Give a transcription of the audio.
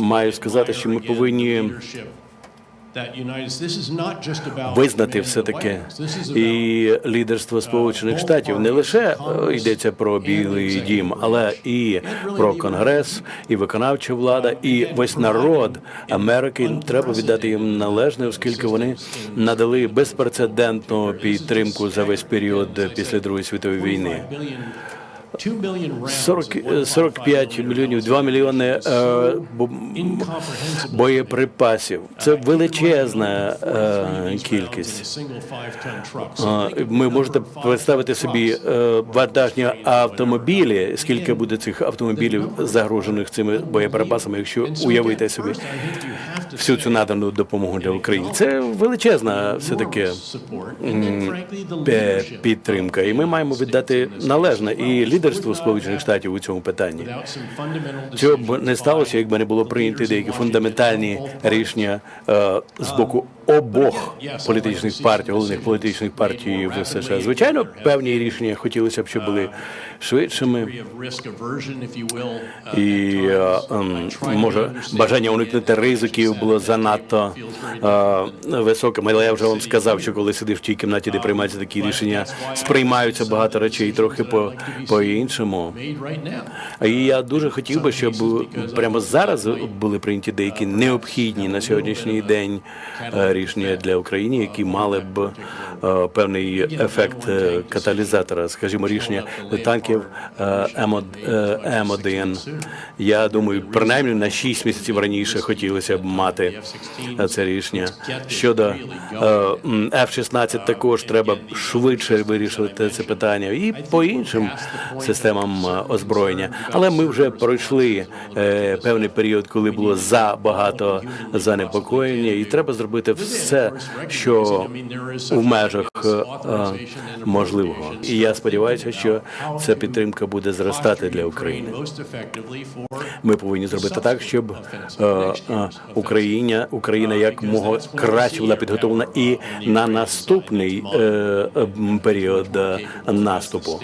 маю сказати, що ми повинні визнати все таки і лідерство Сполучених Штатів не лише е, йдеться про Білий Дім, але і про Конгрес, і виконавча влада, і весь народ Америки. Треба віддати їм належне, оскільки вони надали безпрецедентну підтримку за весь період після Другої світової війни. 40, е, 45 мільйонів, 2 мільйони е, боєприпасів. Це величезна е, кількість. Е, Ми можете представити собі е, вантажні автомобілі, скільки буде цих автомобілів загружених цими боєприпасами, якщо уявити собі всю цю надану допомогу для України. Це величезна все таки підтримка, і ми маємо віддати належне і лідерство Сполучених Штатів у цьому питанні. Цього б не сталося, якби не було прийняті деякі фундаментальні рішення е, з боку обох політичних партій, головних політичних партій в США. Звичайно, певні рішення хотілося б, щоб були швидшими. І е, ем, може бажання уникнути ризиків було занадто е, високим. Але я вже вам сказав, що коли сидиш в тій кімнаті, де приймаються такі рішення, сприймаються багато речей трохи по, по-іншому. І я дуже хотів би, щоб прямо зараз були прийняті деякі необхідні на сьогоднішній день е, рішення для України, які мали б е, певний ефект е, каталізатора, скажімо, рішення танків е, М1. е, М1. Я думаю, принаймні на 6 місяців раніше хотілося б мати це рішення. Щодо е, м, F-16 також треба швидше вирішувати це питання і по іншим системам озброєння. Але ми вже пройшли певний період, коли було забагато занепокоєння, і треба зробити все, що в межах е, можливого. І я сподіваюся, що ця підтримка буде зростати для України. Ми повинні зробити так, щоб е, е, Україна, Україна як мого краще була підготовлена і на наступний період наступу.